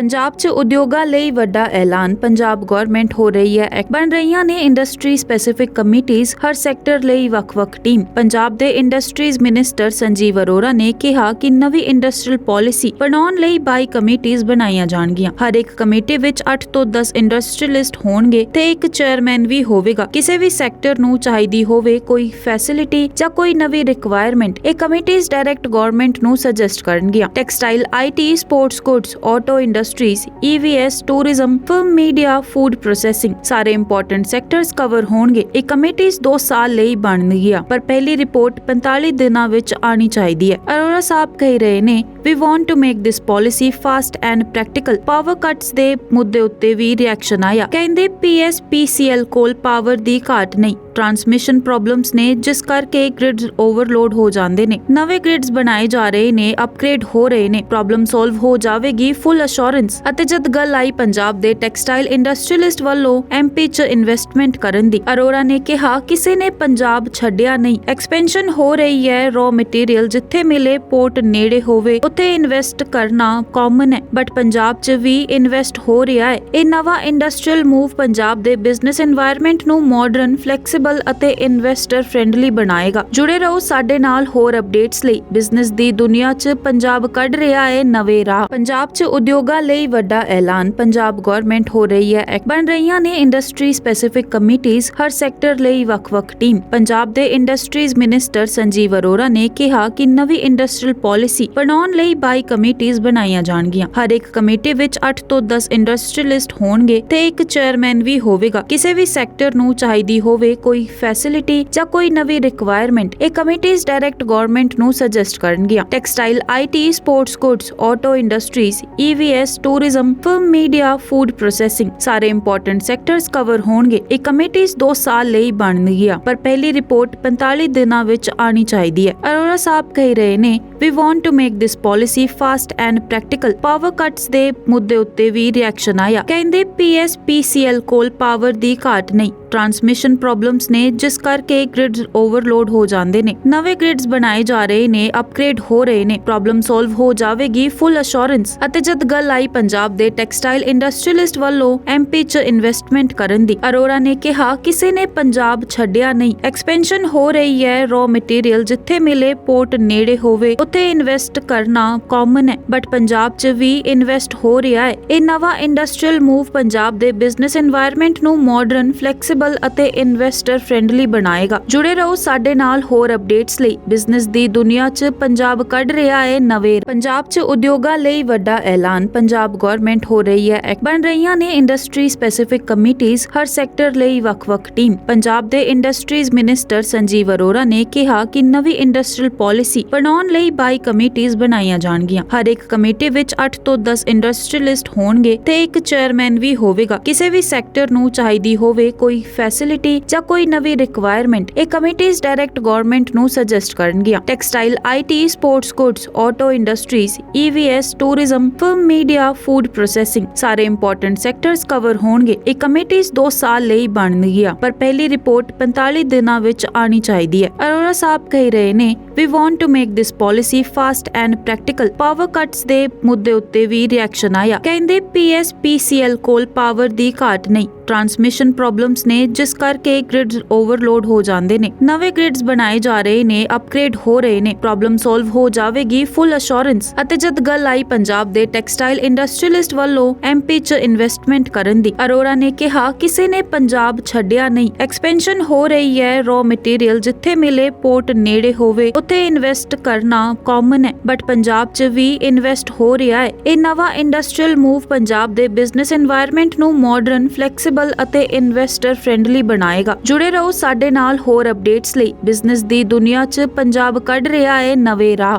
ਪੰਜਾਬ 'ਚ ਉਦਯੋਗਾਂ ਲਈ ਵੱਡਾ ਐਲਾਨ, ਪੰਜਾਬ ਗਵਰਨਮੈਂਟ ਹੋ ਰਹੀ ਹੈ ਬਣ ਰਹੀਆਂ ਨੇ ਇੰਡਸਟਰੀ ਸਪੈਸੀਫਿਕ ਕਮੇਟੀਆਂ ਹਰ ਸੈਕਟਰ ਲਈ ਵੱਖ-ਵੱਖ ਟੀਮ ਪੰਜਾਬ ਦੇ ਇੰਡਸਟਰੀਜ਼ ਮਿਨਿਸਟਰ ਸੰਜੀਵ ਅਰੋੜਾ ਨੇ ਕਿਹਾ ਕਿ ਨਵੀਂ ਇੰਡਸਟਰੀਅਲ ਪਾਲਿਸੀ ਬਣਾਉਣ ਲਈ 22 ਕਮੇਟੀਆਂ ਬਣਾਈਆਂ ਜਾਣਗੀਆਂ। ਹਰ ਇੱਕ ਕਮੇਟੀ ਵਿੱਚ 8 ਤੋਂ 10 ਇੰਡਸਟਰੀਅਲਿਸਟ ਹੋਣਗੇ ਤੇ ਇੱਕ ਚੇਅਰਮੈਨ ਵੀ ਹੋਵੇਗਾ। ਕਿਸੇ ਵੀ ਸੈਕਟਰ ਨੂੰ ਚਾਹੀਦੀ ਹੋਵੇ ਕੋਈ ਫੈਸਿਲਿਟੀ ਜਾਂ ਕੋਈ ਨਵੀਂ ਰਿਕੁਆਇਰਮੈਂਟ ਇਹ ਕਮੇਟੀਆਂ ਡਾਇਰੈਕਟ ਗਵਰਨਮੈਂਟ ਨੂੰ ਸੁਜੈਸਟ ਕਰਨਗੀਆਂ। Textile IT sports goods auto industry industries EVs tourism film media food processing ਸਾਰੇ ਇੰਪੋਰਟੈਂਟ ਸੈਕਟਰਸ ਕਵਰ ਹੋਣਗੇ। ਇਹ ਕਮੇਟੀਆਂ 2 ਸਾਲ ਲਈ ਬਣਨਗੀਆਂ ਪਰ ਪਹਿਲੀ ਰਿਪੋਰਟ 45 ਦਿਨਾਂ ਵਿੱਚ ਆਣੀ ਚਾਹੀਦੀ ਹੈ। ਅਰੋਰਾ ਸਾਹਿਬ ਕਹਿ ਰਹੇ ਨੇ we want to make this policy fast and practical power cuts ਦੇ ਮੁੱਦੇ ਉੱਤੇ ਵੀ ਰਿਐਕਸ਼ਨ ਆਇਆ। ਕਹਿੰਦੇ ਪੀਐਸਪੀਸੀਐਲ ਕੋਲ ਪਾਵਰ ਦੀ ਘਾਟ ਨਹੀਂ। ਟ੍ਰਾਂਸਮਿਸ਼ਨ ਪ੍ਰੋਬਲਮਸ ਨੇ, ਜਿਸ ਕਰਕੇ ਗ੍ਰਿਡਸ ਓਵਰਲੋਡ ਹੋ ਜਾਂਦੇ ਨੇ। ਨਵੇਂ ਗ੍ਰਿਡਸ ਬਣਾਏ ਜਾ ਰਹੇ ਨੇ ਅਪਗ੍ਰੇਡ ਹੋ ਰਹੇ ਨੇ। ਪ੍ਰੋਬਲਮ ਸੋਲਵ ਹੋ ਜਾਵੇਗੀ ਫੁੱਲ ਅਸ਼ੋਰੈਂਸ ਅਤੇ ਜਦ ਗੱਲ ਆਈ ਪੰਜਾਬ ਦੇ ਟੈਕਸਟਾਈਲ ਇੰਡਸਟਰੀਲਿਸਟ ਵੱਲੋਂ ਐਮਪੀ 'ਚ ਇਨਵੈਸਟਮੈਂਟ ਕਰਨ ਦੀ ਅਰੋਰਾ ਨੇ ਕਿਹਾ, ਕਿਸੇ ਨੇ ਪੰਜਾਬ ਛੱਡਿਆ ਨਹੀਂ। ਐਕਸਪੈਂਸ਼ਨ ਹੋ ਰਹੀ ਹੈ ਰੋ ਮਟੀਰੀਅਲ ਜਿੱਥੇ ਮਿਲੇ ਪੋਰਟ ਨੇੜੇ ਹੋਵੇ, ਉੱਥੇ ਇਨਵੈਸਟ ਕਰਨਾ ਕਾਮਨ ਹੈ। ਬਟ ਪੰਜਾਬ 'ਚ ਵੀ ਇਨਵੈਸਟ ਹੋ ਰਿਹਾ ਹੈ। ਇਹ ਨਵਾਂ ਇੰਡਸਟਰੀਅਲ ਮੂਵ ਪੰਜਾਬ ਦੇ ਬਿਜ਼ਨਸ এনवायरमेंट ਨੂੰ ਮਾਡਰਨ ਫਲੈਕਸ ਫਲੈਕਸੀਬਲ ਅਤੇ ਇਨਵੈਸਟਰ ਫ੍ਰੈਂਡਲੀ ਬਣਾਏਗਾ। ਜੁੜੇ ਰਹੋ ਸਾਡੇ ਨਾਲ ਹੋਰ ਅਪਡੇਟਸ ਲਈ। ਬਿਜ਼ਨਸ ਦੀ ਦੁਨੀਆ 'ਚ ਪੰਜਾਬ ਕੱਢ ਰਿਹਾ ਹੈ ਨਵੇਂ ਰਾਹ। ਪੰਜਾਬ 'ਚ ਉਦਯੋਗਾਂ ਲਈ ਵੱਡਾ ਐਲਾਨ। ਪੰਜਾਬ ਗਵਰਨਮੈਂਟ ਹੋ ਰਹੀ ਹੈ ਬਣ ਰਹੀਆਂ ਨੇ ਇੰਡਸਟਰੀ ਸਪੈਸੀਫਿਕ ਕਮੇਟੀਆਂ ਹਰ ਸੈਕਟਰ ਲਈ ਵੱਖ-ਵੱਖ ਟੀਮ ਪੰਜਾਬ ਦੇ ਇੰਡਸਟਰੀਜ਼ ਮਿਨਿਸਟਰ ਸੰਜੀਵ ਅਰੋਰਾ ਨੇ ਕਿਹਾ ਕਿ ਨਵੀਂ ਇੰਡਸਟਰੀਅਲ ਪਾਲਿਸੀ ਬਣਾਉਣ ਲਈ 22 ਕਮੇਟੀਆਂ ਬਣਾਈਆਂ ਜਾਣਗੀਆਂ। ਹਰ ਇੱਕ ਕਮੇਟੀ ਵਿੱਚ 8 ਤੋਂ 10 ਇੰਡਸਟਰੀਅਲਿਸਟ ਹੋਣਗੇ ਤੇ ਇੱਕ ਚੇਅਰਮੈਨ ਵੀ ਹੋਵੇਗਾ। ਕਿਸੇ ਵੀ ਸੈਕਟਰ ਨੂੰ ਚਾਹੀਦੀ ਹੋਵੇ ਕੋਈ ਫੈਸਿਲਿਟੀ ਜਾਂ ਕੋਈ ਨਵੀਂ ਰਿਕੁਆਇਰਮੈਂਟ ਇਹ ਕਮੇਟੀਆਂ ਡਾਇਰੈਕਟ ਗਵਰਨਮੈਂਟ ਨੂੰ ਸੁਜੈਸਟ ਕਰਨਗੀਆਂ। Textile IT sports goods auto industries EVs tourism film media food processing ਸਾਰੇ ਇੰਪੋਰਟੈਂਟ ਸੈਕਟਰਸ ਕਵਰ ਹੋਣਗੇ। ਇਹ ਕਮੇਟੀਆਂ 2 ਸਾਲ ਲਈ ਬਣਨਗੀਆਂ, ਪਰ ਪਹਿਲੀ ਰਿਪੋਰਟ 45 ਦਿਨਾਂ ਵਿੱਚ ਆਣੀ ਚਾਹੀਦੀ ਹੈ। ਅਰੋਰਾ ਸਾਹਿਬ ਕਹਿ ਰਹੇ ਨੇ we want to make this policy fast and practical power cuts ਦੇ ਮੁੱਦੇ ਉੱਤੇ ਵੀ ਰਿਐਕਸ਼ਨ ਆਇਆ। ਕਹਿੰਦੇ ਪੀਐਸਪੀਸੀਐਲ ਕੋਲ ਪਾਵਰ ਦੀ ਘਾਟ ਨਹੀਂ। ਟ੍ਰਾਂਸਮਿਸ਼ਨ ਪ੍ਰੋਬਲਮਸ ਨੇ, ਜਿਸ ਕਰਕੇ ਗ੍ਰਿਡਸ ਓਵਰਲੋਡ ਹੋ ਜਾਂਦੇ ਨੇ। ਨਵੇਂ ਗ੍ਰਿਡਸ ਬਣਾਏ ਜਾ ਰਹੇ ਨੇ, ਅਪਗ੍ਰੇਡ ਹੋ ਰਹੇ ਨੇ। ਪ੍ਰੋਬਲਮ ਸੋਲਵ ਹੋ ਜਾਵੇਗੀ, ਫੁੱਲ ਅਸ਼ੋਰੈਂਸ। ਅਤੇ ਜਦ ਗੱਲ ਆਈ ਪੰਜਾਬ ਦੇ ਟੈਕਸਟਾਈਲ ਇੰਡਸਟਰੀਅਲਿਸਟ ਵੱਲੋਂ ਐਮਪੀ 'ਚ ਇਨਵੈਸਟਮੈਂਟ ਕਰਨ ਦੀ, ਅਰੋੜਾ ਨੇ ਕਿਹਾ, ਕਿਸੇ ਨੇ ਪੰਜਾਬ ਛੱਡਿਆ ਨਹੀਂ। ਐਕਸਪੈਂਸ਼ਨ ਹੋ ਰਹੀ ਹੈ ਰੋ ਮਟੀਰੀਅਲ ਜਿੱਥੇ ਮਿਲੇ ਪੋਰਟ ਨੇੜੇ ਹੋਵੇ, ਉੱਥੇ ਇਨਵੈਸਟ ਕਰਨਾ ਕਾਮਨ ਹੈ। ਬਟ ਪੰਜਾਬ 'ਚ ਵੀ ਇਨਵੈਸਟ ਹੋ ਰਿਹਾ ਹੈ। ਇਹ ਨਵਾਂ ਇੰਡਸਟਰੀਅਲ ਮੂਵ ਪੰਜਾਬ ਦੇ ਬਿਜ਼ਨਸ এনवायरमेंट ਨੂੰ ਮਾਡਰਨ ਫਲੈਕਸ ਅਤੇ ਇਨਵੈਸਟਰ ਫ੍ਰੈਂਡਲੀ ਬਣਾਏਗਾ। ਜੁੜੇ ਰਹੋ ਸਾਡੇ ਨਾਲ ਹੋਰ ਅਪਡੇਟਸ ਲਈ। ਬਿਜ਼ਨਸ ਦੀ ਦੁਨੀਆ 'ਚ ਪੰਜਾਬ ਕੱਢ ਰਿਹਾ ਹੈ ਨਵੇਂ ਪੰਜਾਬ 'ਚ ਉਦਯੋਗਾਂ ਲਈ ਵੱਡਾ ਐਲਾਨ। ਪੰਜਾਬ ਗਵਰਨਮੈਂਟ ਹੋ ਰਹੀ ਹੈ ਬਣ ਰਹੀਆਂ ਨੇ ਇੰਡਸਟਰੀ ਸਪੈਸੀਫਿਕ ਕਮੇਟੀਆਂ ਹਰ ਸੈਕਟਰ ਲਈ ਵੱਖ-ਵੱਖ ਟੀਮ ਪੰਜਾਬ ਦੇ ਇੰਡਸਟਰੀਜ਼ ਮਿਨਿਸਟਰ ਸੰਜੀਵ ਅਰੋਰਾ ਨੇ ਕਿਹਾ ਕਿ ਨਵੀਂ ਇੰਡਸਟਰੀਅਲ ਪਾਲਿਸੀ ਬਣਾਉਣ ਲਈ 22 ਕਮੇਟੀਆਂ ਬਣਾਈਆਂ ਜਾਣਗੀਆਂ। ਹਰ ਇੱਕ ਕਮੇਟੀ ਵਿੱਚ 8 ਤੋਂ 10 ਇੰਡਸਟਰੀਅਲਿਸਟ ਹੋਣਗੇ ਤੇ ਇੱਕ ਚੇਅਰਮੈਨ ਵੀ ਹੋਵੇਗਾ। ਕਿਸੇ ਵੀ ਸੈਕਟਰ ਨੂੰ ਚਾਹੀਦੀ ਹੋਵੇ ਕੋਈ ਫੈਸਿਲਿਟੀ ਜਾਂ ਕੋਈ ਨਵੀਂ ਰਿਕੁਆਇਰਮੈਂਟ ਇਹ ਕਮੇਟੀਆਂ ਡਾਇਰੈਕਟ ਗਵਰਨਮੈਂਟ ਨੂੰ ਸੁਜੈਸਟ ਕਰਨਗੀਆਂ। Textile IT sports goods auto industries EVs tourism film media food processing ਸਾਰੇ ਇੰਪੋਰਟੈਂਟ ਸੈਕਟਰਸ ਕਵਰ ਹੋਣਗੇ। ਇਹ ਕਮੇਟੀਆਂ 2 ਸਾਲ ਲਈ ਬਣਨਗੀਆਂ। ਪਰ ਪਹਿਲੀ ਰਿਪੋਰਟ 45 ਦਿਨਾਂ ਵਿੱਚ ਆਣੀ ਚਾਹੀਦੀ ਹੈ। ਅਰੋਰਾ ਸਾਹਿਬ ਕਹਿ ਰਹੇ ਨੇ we want to make this policy fast and practical power cuts ਦੇ ਮੁੱਦੇ ਉੱਤੇ ਵੀ ਰਿਐਕਸ਼ਨ ਆਇਆ। ਕਹਿੰਦੇ ਪੀਐਸਪੀਸੀਐਲ ਕੋਲ ਪਾਵਰ ਦੀ ਘਾਟ ਨਹੀਂ। ਟ੍ਰਾਂਸਮਿਸ਼ਨ ਪ੍ਰੋਬਲਮਸ ਨੇ, ਜਿਸ ਕਰਕੇ ਗ੍ਰਿਡਸ ਓਵਰਲੋਡ ਹੋ ਜਾਂਦੇ ਨੇ। ਨਵੇਂ ਗ੍ਰਿਡਸ ਬਣਾਏ ਜਾ ਰਹੇ ਨੇ ਅਪਗ੍ਰੇਡ ਹੋ ਰਹੇ ਨੇ। ਪ੍ਰੋਬਲਮ ਸੋਲਵ ਹੋ ਜਾਵੇਗੀ ਫੁੱਲ ਅਸ਼ੋਰੈਂਸ ਅਤੇ ਜਦ ਗੱਲ ਆਈ ਪੰਜਾਬ ਦੇ ਟੈਕਸਟਾਈਲ ਇੰਡਸਟਰੀਅਲਿਸਟ ਵੱਲੋਂ ਐਮਪੀ 'ਚ ਇਨਵੈਸਟਮੈਂਟ ਕਰਨ ਦੀ ਅਰੋਰਾ ਨੇ ਕਿਹਾ, ਕਿਸੇ ਨੇ ਪੰਜਾਬ ਛੱਡਿਆ ਨਹੀਂ। ਐਕਸਪੈਂਸ਼ਨ ਹੋ ਰਹੀ ਹੈ ਰੋ ਮਟੀਰੀਅਲ ਜਿੱਥੇ ਮਿਲੇ ਪੋਰਟ ਨੇੜੇ ਹੋਵੇ, ਉੱਥੇ ਇਨਵੈਸਟ ਕਰਨਾ ਕਾਮਨ ਹੈ। ਬਟ ਪੰਜਾਬ 'ਚ ਵੀ ਇਨਵੈਸਟ ਹੋ ਰਿਹਾ ਹੈ। ਇਹ ਨਵਾਂ ਇੰਡਸਟਰੀਅਲ ਮੂਵ ਪੰਜਾਬ ਦੇ ਬਿਜ਼ਨਸ এনवायरमेंट ਨੂੰ ਮਾਡਰਨ ਫਲੈਕਸੀਬਲ ਅਤੇ ਇਨਵੈਸਟਰ ਫ੍ਰੈਂਡਲੀ ਬਣਾਏਗਾ। ਜੁੜੇ ਰਹੋ ਸਾਡੇ ਨਾਲ ਹੋਰ ਅਪਡੇਟਸ ਲਈ। ਬਿਜ਼ਨਸ ਦੀ ਦੁਨੀਆ 'ਚ ਪੰਜਾਬ ਕੱਢ ਰਿਹਾ ਹੈ ਨਵੇਂ ਰਾਹ।